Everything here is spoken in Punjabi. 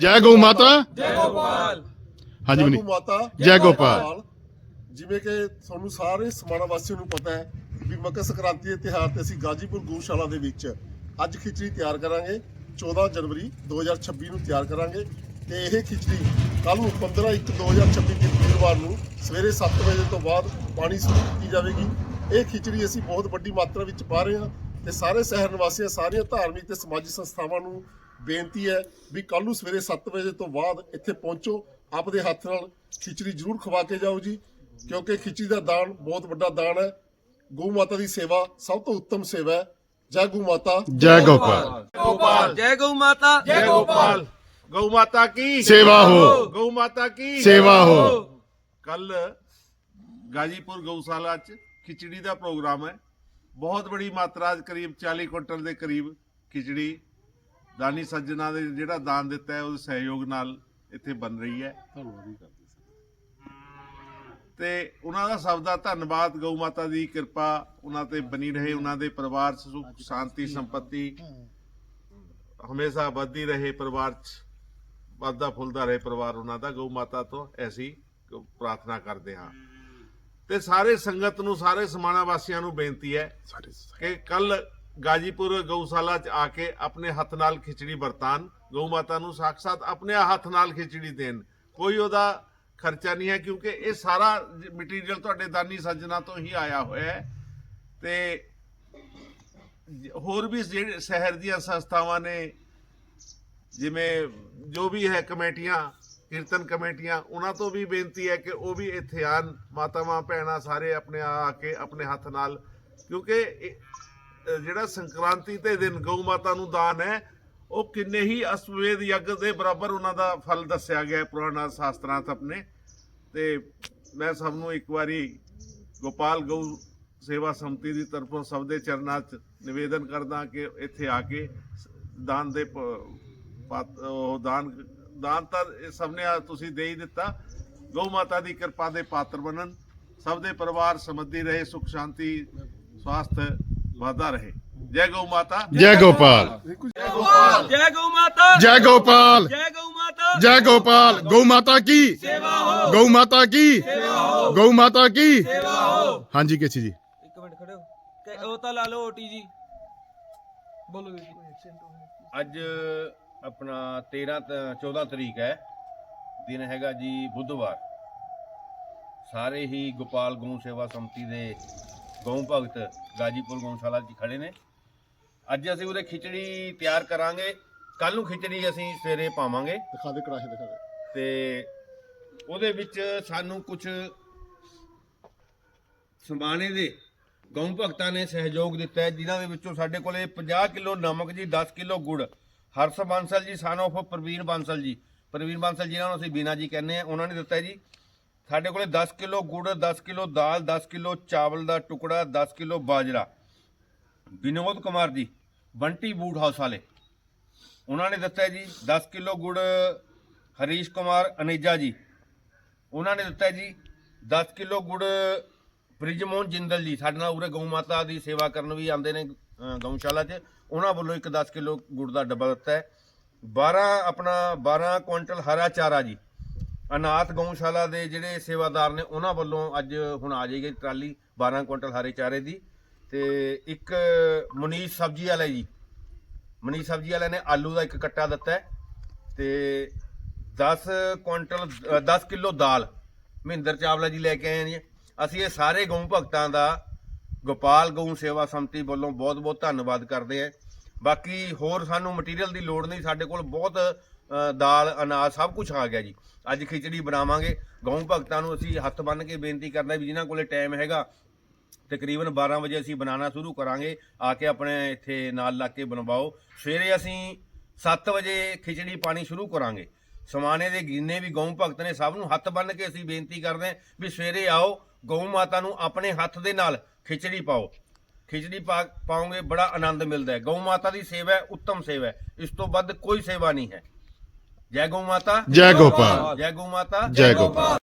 ਜੈ ਗਊ ਮਾਤਾ। ਜੈ ਗੋਪਾਲ। ਹਾਂਜੀ ਬਣੀ ਜੈ ਗਊ ਮਾਤਾ। ਜੈ ਗੋਪਾਲ। ਜਿਵੇਂ ਕਿ ਤੁਹਾਨੂੰ ਸਾਰੇ ਸਮਾਣਾ ਵਾਸੀਆਂ ਨੂੰ ਪਤਾ ਹੈ ਵੀ ਮਕਰ ਸੰਕ੍ਰਾਂਤੀ ਦੇ ਤਿਉਹਾਰ ਤੇ ਅਸੀਂ ਗਾਜੀਪੁਰ ਗਊਸ਼ਾਲਾ ਦੇ ਵਿੱਚ ਅੱਜ ਖਿਚੜੀ ਤਿਆਰ ਕਰਾਂਗੇ। 14 ਜਨਵਰੀ 2026 ਨੂੰ ਤਿਆਰ ਕਰਾਂਗੇ ਤੇ ਇਹ ਖਿਚੜੀ ਕੱਲ ਨੂੰ 15 1 2026 ਦੀ ਵੀਰਵਾਰ ਨੂੰ ਸਵੇਰੇ 7 ਵਜੇ ਤੋਂ ਬਾਅਦ ਪਾਣੀ ਸ਼ੁਰੂ ਕੀਤੀ ਜਾਵੇਗੀ। ਇਹ ਖਿਚੜੀ ਅਸੀਂ ਬਹੁਤ ਵੱਡੀ ਮਾਤਰਾ ਵਿੱਚ ਪਾ ਰਹੇ ਹਾਂ ਤੇ ਸਾਰੇ ਸ਼ਹਿਰ ਨਿਵਾਸੀਆਂ ਸਾਰੀਆਂ ਧਾਰਮਿਕ ਤੇ ਸਮਾਜਿਕ ਸੰਸਥਾਵਾਂ ਨੂੰ ਬੇਨਤੀ ਹੈ ਵੀ ਕੱਲ ਨੂੰ ਸਵੇਰੇ 7 ਵਜੇ ਤੋਂ ਬਾਅਦ ਇੱਥੇ ਪਹੁੰਚੋ ਆਪਦੇ ਹੱਥ ਨਾਲ ਖਿਚੜੀ ਜ਼ਰੂਰ ਖਵਾ ਕੇ ਜਾਓ ਜੀ ਕਿਉਂਕਿ ਖਿਚੜੀ ਦਾ ਦਾਨ ਬਹੁਤ ਵੱਡਾ ਦਾਨ ਹੈ। ਗਊ ਮਾਤਾ ਦੀ ਸੇਵਾ ਸਭ ਤੋਂ ਉੱਤਮ ਸੇਵਾ ਹੈ। ਜੈ ਗਊ ਮਾਤਾ। ਜੈ ਗੋਪਾਲ। ਜੈ ਗਊ ਮਾਤਾ। ਜੈ ਗੋਪਾਲ। ਗਊ ਮਾਤਾ ਕੀ? ਸੇਵਾ ਹੋ। ਗਊ ਮਾਤਾ ਕੀ? ਸੇਵਾ ਹੋ। ਕੱਲ ਗਾਜੀਪੁਰ ਗਊਸ਼ਾਲਾ 'ਚ ਖਿਚੜੀ ਦਾ ਪ੍ਰੋਗਰਾਮ ਹੈ। ਬਹੁਤ ਬੜੀ ਮਾਤਰਾ ਕਰੀਬ 40 ਕੁਇੰਟਲ ਦੇ ਕਰੀਬ ਖਿਚੜੀ ਦਾਨੀ ਸੱਜਣਾ ਦੇ ਜਿਹੜਾ ਦਾਨ ਦਿੱਤਾ ਹੈ ਉਹਦੇ ਸਹਿਯੋਗ ਨਾਲ ਇੱਥੇ ਬਣ ਰਹੀ ਹੈ। ਤੇ ਉਹਨਾਂ ਦਾ ਸਭ ਦਾ ਧੰਨਵਾਦ ਗਊ ਮਾਤਾ ਦੀ ਕਿਰਪਾ ਉਹਨਾਂ ਤੇ ਬਣੀ ਰਹੇ ਉਹਨਾਂ ਦੇ ਪਰਿਵਾਰ 'ਚ ਸੁਖ ਸ਼ਾਂਤੀ ਸੰਪਤੀ ਹਮੇਸ਼ਾ ਵੱਧਦੀ ਰਹੇ ਪਰਿਵਾਰ 'ਚ ਵੱਧਦਾ ਫੁੱਲਦਾ ਰਹੇ ਪਰਿਵਾਰ ਉਹਨਾਂ ਦਾ ਗਊ ਮਾਤਾ ਤੋਂ ਐਸੀ ਪ੍ਰਾਰਥਨਾ ਕਰਦੇ ਹਾਂ। ਤੇ ਸਾਰੇ ਸੰਗਤ ਨੂੰ ਸਾਰੇ ਸਮਾਣਾ ਵਾਸੀਆਂ ਨੂੰ ਬੇਨਤੀ ਹੈ ਕਿ ਕੱਲ ਗਾਜੀਪੁਰ ਗਊਸ਼ਾਲਾ 'ਚ ਆ ਕੇ ਆਪਣੇ ਹੱਥ ਨਾਲ ਖਿਚੜੀ ਵਰਤਾਨ। ਗਊ ਮਾਤਾ ਨੂੰ ਸਾਖਸਾਤ ਆਪਣੇ ਹੱਥ ਨਾਲ ਖਿਚੜੀ ਦੇਣ। ਕੋਈ ਉਹਦਾ ਖਰਚਾ ਨਹੀਂ ਹੈ ਕਿਉਂਕਿ ਇਹ ਸਾਰਾ ਮਟੀਰੀਅਲ ਤੁਹਾਡੇ ਦਾਨੀ ਸੱਜਣਾ ਤੋਂ ਹੀ ਆਇਆ ਹੋਇਆ ਹੈ। ਤੇ ਹੋਰ ਵੀ ਜਿਹੜੇ ਸ਼ਹਿਰ ਦੀਆਂ ਸੰਸਥਾਵਾਂ ਨੇ, ਜਿਵੇਂ ਜੋ ਵੀ ਹੈ ਕਮੇਟੀਆਂ, ਕੀਰਤਨ ਕਮੇਟੀਆਂ, ਉਹਨਾਂ ਤੋਂ ਵੀ ਬੇਨਤੀ ਹੈ ਕਿ ਉਹ ਵੀ ਇੱਥੇ ਆਣ। ਮਾਤਾਵਾਂ, ਭੈਣਾਂ ਸਾਰੇ ਆਪਣੇ ਆ ਕੇ ਆਪਣੇ ਹੱਥ ਨਾਲ, ਕਿਉਂਕਿ ਜਿਹੜਾ ਸੰਕ੍ਰਾਂਤੀ ਤੇ ਦਿਨ ਗਊ ਮਾਤਾ ਨੂੰ ਦਾਨ ਹੈ, ਉਹ ਕਿੰਨੇ ਹੀ ਅਸਵੇਦ ਯੱਗ ਦੇ ਬਰਾਬਰ ਉਹਨਾਂ ਦਾ ਫਲ ਦੱਸਿਆ ਗਿਆ ਪੁਰਾਣਾ ਸ਼ਾਸਤਰਾਂ 'ਚ ਆਪਣੇ ਤੇ ਮੈਂ ਸਭ ਨੂੰ ਇੱਕ ਵਾਰੀ ਗੋਪਾਲ ਗਊ ਸੇਵਾ ਸੰਮਤੀ ਦੀ ਤਰਫੋਂ ਸਭ ਦੇ ਚਰਨਾਂ 'ਚ ਨਿਵੇਦਨ ਕਰਦਾ ਕਿ ਇੱਥੇ ਆ ਕੇ ਦਾਨ ਦੇ ਪ- ਉਹ ਦਾਨ ਦਾਨ ਤਾਂ ਸਭ ਨੇ ਤੁਸੀਂ ਦੇ ਹੀ ਦਿੱਤਾ। ਗਊ ਮਾਤਾ ਦੀ ਕਿਰਪਾ ਦੇ ਪਾਤਰ ਬਣਨ, ਸਭ ਦੇ ਪਰਿਵਾਰ ਸਮੱਧੀ ਰਹੇ, ਸੁਖ, ਸ਼ਾਂਤੀ, ਸਵਾਸਥ ਵਾਧਾ ਰਹੇ। ਜੈ ਗਊ ਮਾਤਾ। ਜੈ ਗੋਪਾਲ। ਜੈ ਗਊ ਮਾਤਾ। ਜੈ ਗੋਪਾਲ। ਜੈ ਗਊ ਮਾਤਾ। ਜੈ ਗੋਪਾਲ। ਗਊ ਮਾਤਾ ਕੀ? ਸੇਵਾ ਹੋ। ਗਊ ਮਾਤਾ ਕੀ? ਸੇਵਾ ਹੋ। ਗਊ ਮਾਤਾ ਕੀ? ਸੇਵਾ ਹੋ। ਹਾਂਜੀ ਕੇਸੀ ਜੀ। ਇੱਕ ਮਿੰਟ ਖੜੇ ਹੋ। ਕਿ ਉਹ ਤਾਂ ਲਾ ਲਓ ਓਟੀ ਜੀ। ਬੋਲੋ ਜੀ। ਅੱਜ ਆਪਣਾ 13 ਤ- 14 ਤਰੀਕ ਹੈ। ਦਿਨ ਹੈਗਾ ਜੀ ਬੁੱਧਵਾਰ। ਸਾਰੇ ਹੀ ਗੋਪਾਲ ਗਊ ਸੇਵਾ ਸੰਮਤੀ ਦੇ ਗਊ ਭਗਤ ਗਾਜੀਪੁਰ ਗਊਸ਼ਾਲਾ 'ਚ ਖੜੇ ਨੇ। ਅੱਜ ਅਸੀਂ ਉਹਦੇ ਖਿਚੜੀ ਤਿਆਰ ਕਰਾਂਗੇ। ਕੱਲ ਨੂੰ ਖਿਚੜੀ ਅਸੀਂ ਸਵੇਰੇ ਪਾਵਾਂਗੇ। ਦਿਖਾ ਦੇ ਕੜਾਹੇ ਦਿਖਾ ਦੇ। ਤੇ ਉਹਦੇ ਵਿੱਚ ਸਾਨੂੰ ਕੁਝ ਸਮਾਣੇ ਦੇ ਗਊ ਭਗਤਾਂ ਨੇ ਸਹਿਯੋਗ ਦਿੱਤਾ ਹੈ ਜਿਨ੍ਹਾਂ ਦੇ ਵਿੱਚੋਂ ਸਾਡੇ ਕੋਲੇ 50 ਕਿਲੋ ਨਮਕ ਜੀ 10 ਕਿਲੋ ਗੁੜ ਹਰਸ ਬਾਂਸਲ ਜੀ ਸਨ ਆਫ ਪ੍ਰਵੀਨ ਬਾਂਸਲ ਜੀ। ਪ੍ਰਵੀਨ ਬਾਂਸਲ ਜਿਹਨਾਂ ਨੂੰ ਅਸੀਂ ਬੀਨਾ ਜੀ ਕਹਿੰਦੇ ਆ ਉਹਨਾਂ ਨੇ ਦਿੱਤਾ ਜੀ। ਸਾਡੇ ਕੋਲੇ 10 ਕਿਲੋ ਗੁੜ 10 ਕਿਲੋ ਦਾਲ 10 ਕਿਲੋ ਚਾਵਲ ਦਾ ਟੁਕੜਾ 10 ਕਿਲੋ ਬਾਜਰਾ। ਵਿਨੋਦ ਕੁਮਾਰ ਜੀ, ਬੰਟੀ ਬੂਟ ਹਾਊਸ ਵਾਲੇ। ਉਹਨਾਂ ਨੇ ਦਿੱਤਾ ਜੀ 10 ਕਿਲੋ ਗੁੜ, ਹਰੀਸ਼ ਕੁਮਾਰ ਅਨੇਜਾ ਜੀ। ਉਹਨਾਂ ਨੇ ਦਿੱਤਾ ਜੀ 10 ਕਿਲੋ ਗੁੜ, ਬ੍ਰਿਜਮੋਹਨ ਜਿੰਦਲ ਜੀ। ਸਾਡੇ ਨਾਲ ਉਰੇ ਗਊ ਮਾਤਾ ਦੀ ਸੇਵਾ ਕਰਨ ਵੀ ਆਉਂਦੇ ਨੇ ਗਊਸ਼ਾਲਾ 'ਚ। ਉਹਨਾਂ ਵੱਲੋਂ ਇੱਕ 10 ਕਿਲੋ ਗੁੜ ਦਾ ਡੱਬਾ ਦਿੱਤਾ ਹੈ। 12 ਆਪਣਾ 12 ਕੁਇੰਟਲ ਹਰਾ ਚਾਰਾ ਜੀ। ਅਨਾਥ ਗਊਸ਼ਾਲਾ ਦੇ ਜਿਹੜੇ ਸੇਵਾਦਾਰ ਨੇ ਉਹਨਾਂ ਵੱਲੋਂ ਅੱਜ ਹੁਣ ਆ ਜਾਏਗੀ ਟਰਾਲੀ 12 ਕੁਇੰਟਲ ਹਰੇ ਚਾਰੇ ਦੀ। ਤੇ ਇੱਕ ਮਨੀਸ਼ ਸਬਜ਼ੀ ਵਾਲਾ ਜੀ। ਮਨੀਸ਼ ਸਬਜ਼ੀ ਵਾਲੇ ਨੇ ਆਲੂ ਦਾ ਇੱਕ ਕੱਟਾ ਦਿੱਤਾ ਹੈ। ਤੇ 10 ਕੁਇੰਟਲ ਅ, 10 ਕਿਲੋ ਦਾਲ ਮਹਿੰਦਰ ਚਾਵਲਾ ਜੀ ਲੈ ਕੇ ਆਏ ਨੇ। ਅਸੀਂ ਇਹ ਸਾਰੇ ਗਊ ਭਗਤਾਂ ਦਾ ਗੋਪਾਲ ਗਊ ਸੇਵਾ ਸੰਮਤੀ ਵੱਲੋਂ ਬਹੁਤ-ਬਹੁਤ ਧੰਨਵਾਦ ਕਰਦੇ ਹਾਂ। ਬਾਕੀ ਹੋਰ ਸਾਨੂੰ ਮਟੀਰੀਅਲ ਦੀ ਲੋੜ ਨਹੀਂ, ਸਾਡੇ ਕੋਲ ਬਹੁਤ ਦਾਲ, ਅਨਾਜ ਸਭ ਕੁਝ ਆ ਗਿਆ ਜੀ। ਅੱਜ ਖਿਚੜੀ ਬਣਾਵਾਂਗੇ। ਗਊ ਭਗਤਾਂ ਨੂੰ ਅਸੀਂ ਹੱਥ ਬੰਨ੍ਹ ਕੇ ਬੇਨਤੀ ਕਰਦੇ ਵੀ ਜਿਨ੍ਹਾਂ ਕੋਲੇ ਟਾਈਮ ਹੈਗਾ, ਤਕਰੀਬਨ 12 ਵਜੇ ਅਸੀਂ ਬਣਾਉਣਾ ਸ਼ੁਰੂ ਕਰਾਂਗੇ। ਆ ਕੇ ਆਪਣੇ ਇੱਥੇ ਨਾਲ ਲੱਗ ਕੇ ਬਣਵਾਓ। ਸਵੇਰੇ ਅਸੀਂ 7 ਵਜੇ ਖਿਚੜੀ ਪਾਣੀ ਸ਼ੁਰੂ ਕਰਾਂਗੇ। ਸਮਾਨੇ ਦੇ ਜਿੰਨੇ ਵੀ ਗਊ ਭਗਤ ਨੇ ਸਭ ਨੂੰ ਹੱਥ ਬੰਨ੍ਹ ਕੇ ਅਸੀਂ ਬੇਨਤੀ ਕਰਦੇ ਹਾਂ ਵੀ ਸਵੇਰੇ ਆਓ, ਗਊ ਮਾਤਾ ਨੂੰ ਆਪਣੇ ਹੱਥ ਦੇ ਨਾਲ ਖਿਚੜੀ ਪਾਓ। ਖਿਚੜੀ ਪਾ ਪਾਓਗੇ ਬੜਾ ਆਨੰਦ ਮਿਲਦਾ ਹੈ। ਗਊ ਮਾਤਾ ਦੀ ਸੇਵਾ ਹੈ ਉੱਤਮ ਸੇਵਾ ਹੈ। ਇਸ ਤੋਂ ਵੱਧ ਕੋਈ ਸੇਵਾ ਨਹੀਂ ਹੈ। ਜੈ ਗਊ ਮਾਤਾ। ਜੈ ਗੋਪਾਲ। ਜੈ ਗਊ ਮਾਤਾ। ਜੈ ਗੋਪਾਲ।